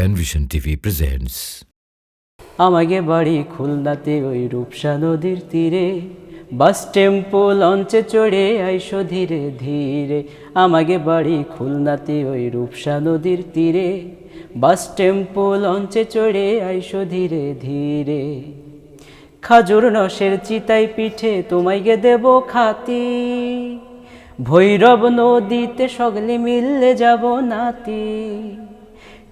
Penvision TV presents আমাকে বাড়ি খুলনাতে ওই রূপসা নদীর তীরে, বাস টেম্পো লঞ্চে চড়ে আইসো ধীরে ধীরে। আমাকে বাড়ি খুলনাতে ওই রূপসা নদীর তীরে, বাস টেম্পো লঞ্চে চড়ে আইসো ধীরে ধীরে। খাজুর নসের চিতাই পিঠে তোমায় গে দেব খাতি, ভৈরব নদীতে সগলে মিললে যাব নাতি।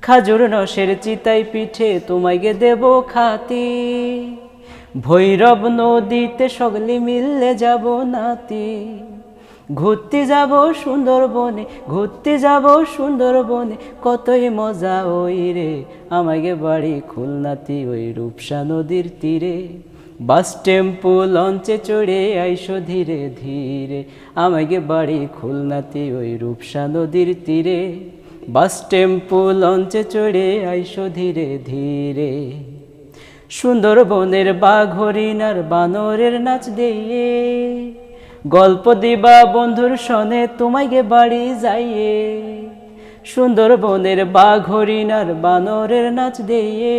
খাজুর নসের চিতাই পিঠে তোমায় গে দেব খাতি। ভৈরব নদীতে সগলে মিললে যাব নাতি। ঘুরতে যাব সুন্দরবনে, ঘুরতে যাব সুন্দরবনে। কতই মজা ওই রে আমাকে বাড়ি খুলনাতি ওই রূপসা নদীর তীরে। বাস টেম্পো লঞ্চে চড়ে আইসো ধীরে ধীরে। আমাকে বাড়ি খুলনাতি ওই রূপসা নদীর তীরে। বাস টেম্পো লঞ্চে চড়ে আইসো ধীরে ধীরে। সুন্দরবনের বাঘ হরিণ আর বানরের নাচ দিয়ে। গল্প দিবা বন্ধুর সনে তোমায় গে বাড়ি যাইয়ে। সুন্দরবনের বাঘ হরিণ আর বানরের নাচ দিয়ে।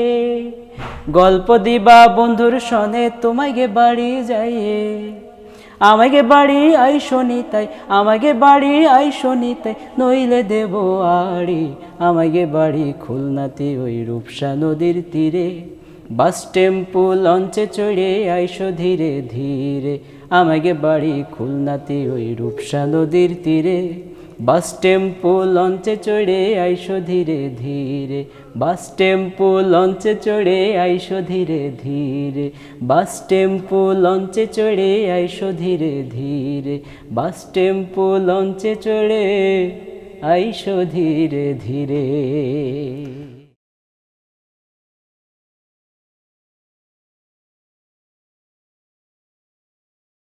গল্প দিবা বন্ধুর সনে তোমায় গে বাড়ি যাইয়ে। আমাকে বাড়ি আইসো নিতাই আমাকে বাড়ি আইসো নিতাই নইলে দেব আড়ি। আমাকে বাড়ি খুলনাতে ওই রূপসা নদীর তীরে। বাস টেম্পু লঞ্চে চড়ে আইসো ধীরে ধীরে। আমাকে বাড়ি খুলনাতে ওই রূপসা নদীর তীরে। বাস টেম্পো লঞ্চে চড়ে আইসো ধীরে ধীরে। বাস টেম্পো লঞ্চে চড়ে আইসো ধীরে ধীরে। বাস টেম্পো লঞ্চে চড়ে আইসো ধীরে ধীরে। বাস টেম্পো লঞ্চে চড়ে আইসো ধীরে ধীরে।